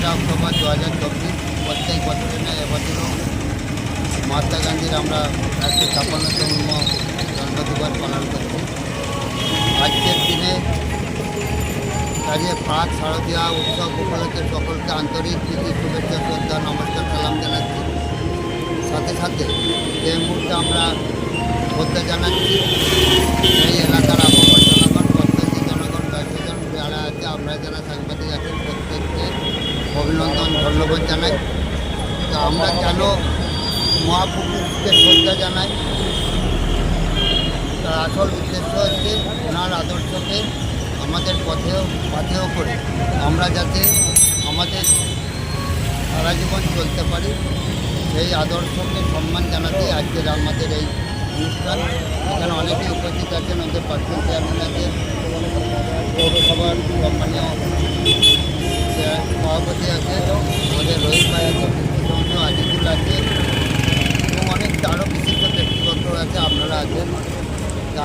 আজ অক্টোবর দু হাজার চব্বিশ, প্রত্যেক বছরের ন্যায় এবছরও মহাত্মা গান্ধীর আমরা একশো ছাপ্পান্নতম জন্মদিবস পালন করছি আজকের দিনে কাজে পাক শারদীয়া উৎসব উপলক্ষে সকলকে আন্তরিক প্রীতি, শুভেচ্ছা, শ্রদ্ধা, নমস্কার, সালাম জানাচ্ছি। সাথে সাথে যে মুহূর্তে আমরা শ্রদ্ধা জানাচ্ছি, এই এলাকার অভিনন্দন, ধন্যবাদ জানাই। তো আমরা কেন মহাপুরুষকে শ্রদ্ধা জানাই? তার আসল উদ্দেশ্য হচ্ছে ওনার আদর্শকে আমাদের পথেও, পাথেও করে। আমরা যাতে আমাদের সারা জীবন চলতে পারি। সেই আদর্শকে সম্মান জানাতে আজকের আমাদের এই অনুষ্ঠান। এখানে অনেকে উপস্থিত আছেন, ওদের পার্সোনাল চেয়ারম্যান আছেন পৌরসভার সম্মানীয় সভাপতি আছে, আমাদের রহিত ভাই আছে আজিজুল আছে, এবং অনেক আরও বিশিষ্ট ব্যক্তিগত আছে, আপনারা আছেন।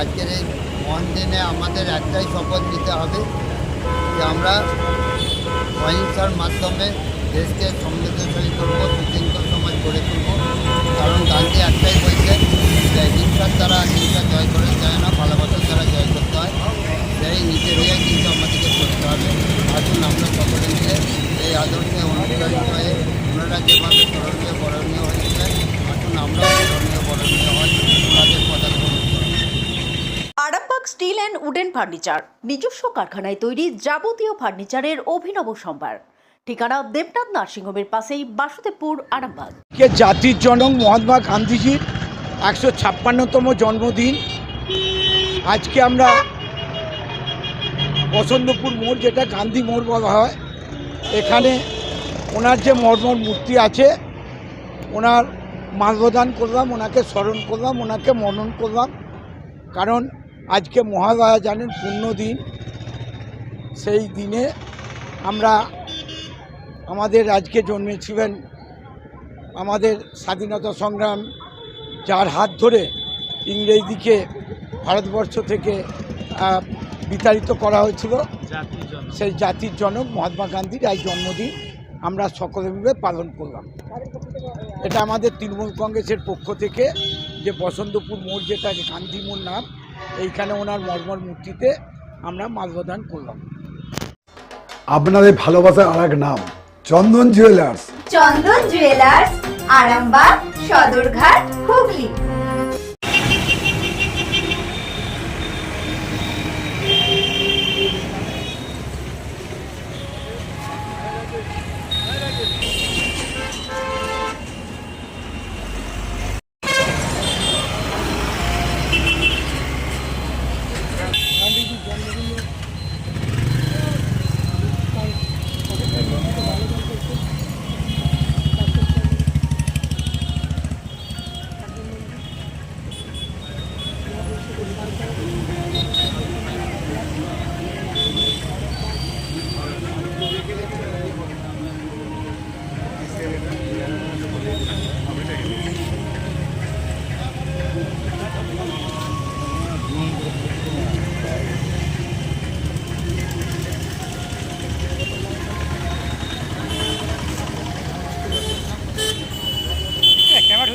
আজকের এই মহান দিনে আমাদের একটাই শপথ নিতে হবে যে আমরা অহিংসার মাধ্যমে দেশকে সমৃদ্ধশালী করব, সুশৃঙ্খল সমাজ গড়ে তুলব। কারণ গান্ধী একটাই বলছেন যে হিংসার দ্বারা হিংসা জয় করে যায় না, ভালোবাসার দ্বারা জয় করতে হয় সেই নিজেরিয়াই কিন্তু আমাদেরকে করতে হবে আসুন আমরা সকলে মিলে এই আদর্শে অনুপ্রাণিত হয়ে ওনারা যেভাবে স্মরণীয় বরণীয় হয়েছিলেন আসুন আমরাও স্মরণীয় বরণীয় হই ওনাদের পদার্থ অনুসরণ করি। Arambagh steel and wooden furniture, নিজস্ব কারখানায় তৈরি যাবতীয় ফার্নিচারের অভিনব সম্ভার। ঠিকানা দেবনাথ নার্সিংহোমের পাশেই বাসুদেবপুর, আরামবাগ। কে জাতির জনক মহাত্মা গান্ধীজির একশো ছাপ্পান্নতম জন্মদিন। আজকে আমরা বসন্তপুর মোড়, যেটা গান্ধী মোড় বলা হয়, এখানে ওনার যে মর্মর মূর্তি আছে, ওনার মাল্যদান করলাম, ওনাকে স্মরণ করলাম, ওনাকে মনন করলাম। কারণ আজকে মহালয়া জানেন পূর্ণ দিন। সেই দিনে আমরা আমাদের আজকে জন্মেছিলেন আমাদের স্বাধীনতা সংগ্রাম যার হাত ধরে ইংরেজদিকে ভারতবর্ষ থেকে বিতাড়িত করা হয়েছিল। সেই জাতির জনক মহাত্মা গান্ধীর এই জন্মদিন। আমরা সকলে মিলে পালন করলাম। এটা আমাদের তৃণমূল কংগ্রেসের পক্ষ থেকে যে বসন্তপুর মোড় যেটা গান্ধী মোড় নাম এইখানে ওনার মর্মর মূর্তিতে আমরা মাল্যদান করলাম। আপনাদের ভালোবাসার আর এক নাম চন্দন জুয়েলার্স। চন্দন জুয়েলার্স আরামবাগ সদরঘাট হুগলি।